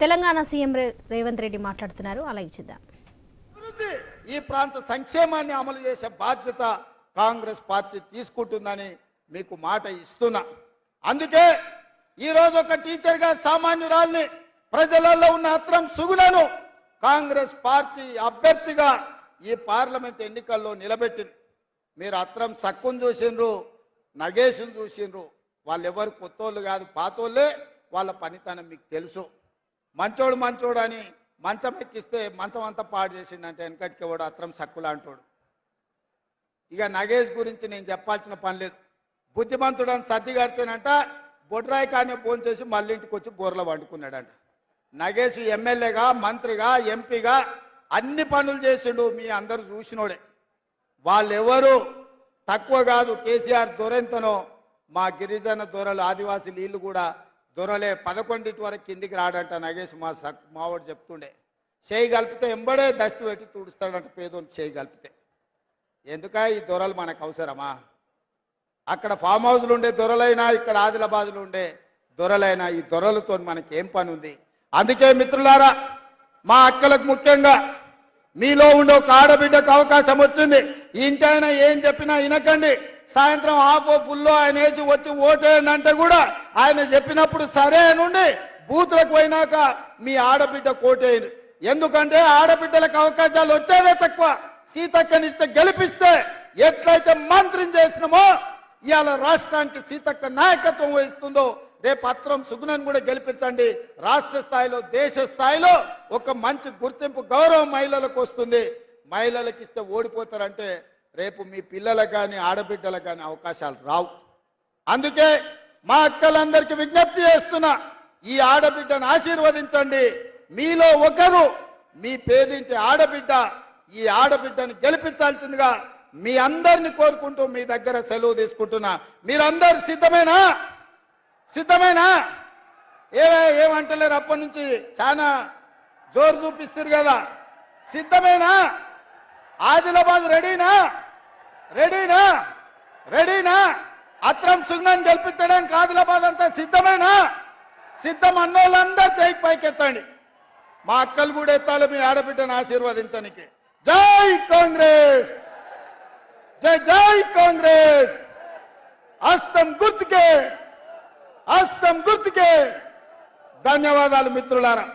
Telangana CM రే- రేవంత్ రెడ్డి మాట్లాడుతున్నారు. అలా చూద్దాం. ఈ ప్రాంత సంక్షేమాన్ని అమలు చేసే బాధ్యత కాంగ్రెస్ పార్టీ తీసుకుంటుందని మీకు మాట ఇస్తున్నా. అందుకే ఈరోజు ఒక టీచర్గా సామాన్యురాల్ని ప్రజలలో ఉన్న అత్రం సుగులను కాంగ్రెస్ పార్టీ అభ్యర్థిగా ఈ పార్లమెంట్ ఎన్నికల్లో నిలబెట్టింది. మీరు అత్రం సక్కును చూసిండ్రు నగేష్ను చూసిండ్రు. వాళ్ళెవరు కొత్తోళ్ళు కాదు పాతోళ్ళే వాళ్ళ పనితనం మీకు తెలుసు. మంచోడు మంచోడు అని మంచం ఎక్కిస్తే మంచం అంతా పాడు చేసిండంటే వెనకటికి వాడు అత్రం సక్కులా అంటాడు. ఇక నగేష్ గురించి నేను చెప్పాల్సిన పని లేదు. బుద్ధిమంతుడని సర్ది కడితేనంట బొడ్రాయి కానీ ఫోన్ చేసి మళ్ళీ ఇంటికి వచ్చి బోర్లో వండుకున్నాడంట నగేష్ ఎమ్మెల్యేగా మంత్రిగా ఎంపీగా అన్ని పనులు చేసిండు మీ అందరూ చూసినోడే. వాళ్ళెవరు? తక్కువ కాదు కేసీఆర్ దొరెంతనో మా గిరిజన దొరలు ఆదివాసీ నీళ్ళు కూడా దొరలే పదకొండింటి వరకు కిందికి రాడంట నగేష్ మా సక్ మావాడు చెప్తుండే. చేయి కలిపితే ఎంబడే దస్తి పెట్టి తుడుస్తాడంట పేదోని చేయి కలిపితే. ఎందుక ఈ దొరలు మనకు అవసరమా? అక్కడ ఫామ్ హౌస్లు ఉండే దొరలైనా ఇక్కడ ఆదిలాబాద్లు ఉండే దొరలైనా ఈ దొరలతో మనకి ఏం పని ఉంది అందుకే మిత్రులారా మా అక్కలకు ముఖ్యంగా మీలో ఉండే ఒక ఆడబిడ్డకు అవకాశం వచ్చింది. ఇంటైనా ఏం చెప్పినా వినకండి. సాయంత్రం ఆపో ఫుల్లో ఆయన ఏజ్ వచ్చి ఓటేయండి అంటే కూడా ఆయన చెప్పినప్పుడు సరే నుండి బూత్లకు పోయినాక మీ ఆడబిడ్డ కోటేయండి. ఎందుకంటే ఆడబిడ్డలకు అవకాశాలు వచ్చేదే తక్కువ. సీతక్కనిస్తే గెలిపిస్తే ఎట్లయితే మంత్రిని చేసినామో ఇవాళ రాష్ట్రానికి సీతక్క నాయకత్వం వహిస్తుందో రేపు పత్రం సుగుణను కూడా గెలిపించండి. రాష్ట్ర స్థాయిలో దేశ స్థాయిలో ఒక మంచి గుర్తింపు గౌరవం మహిళలకు వస్తుంది. మహిళలకు ఇస్తే ఓడిపోతారంటే రేపు మీ పిల్లలకు కానీ ఆడబిడ్డలకు కానీ అవకాశాలు రావు. అందుకే మా అక్కలందరికీ విజ్ఞప్తి చేస్తున్నా ఈ ఆడబిడ్డను ఆశీర్వదించండి. మీలో ఒకరు మీ పేదింటి ఆడబిడ్డ ఈ ఆడబిడ్డను గెలిపించాల్సిందిగా మీ అందరిని కోరుకుంటూ మీ దగ్గర సెలవు తీసుకుంటున్నా. మీరందరు సిద్ధమేనా? సిద్ధమేనా? ఏవే ఏమంటలేరు అప్పటి నుంచి? చాలా జోరు చూపిస్తారు కదా. సిద్ధమేనా? ఆదిలాబాద్ రెడీనా? రెడీనా? రెడీనా? అత్రం సుగ్నాన్ని గెలిపించడానికి ఆదిలాబాద్ అంతా సిద్ధమేనా? సిద్ధం అన్నోళ్ళందరూ చేయికి పైకెత్తండి. మా అక్కలు కూడా ఎత్తాలి మీ ఆడబిడ్డను ఆశీర్వదించడానికి. జై కాంగ్రెస్! జై జై కాంగ్రెస్! హస్తం గుర్తుకే! హస్తం గుర్తుకే! ధన్యవాదాలు మిత్రులారా.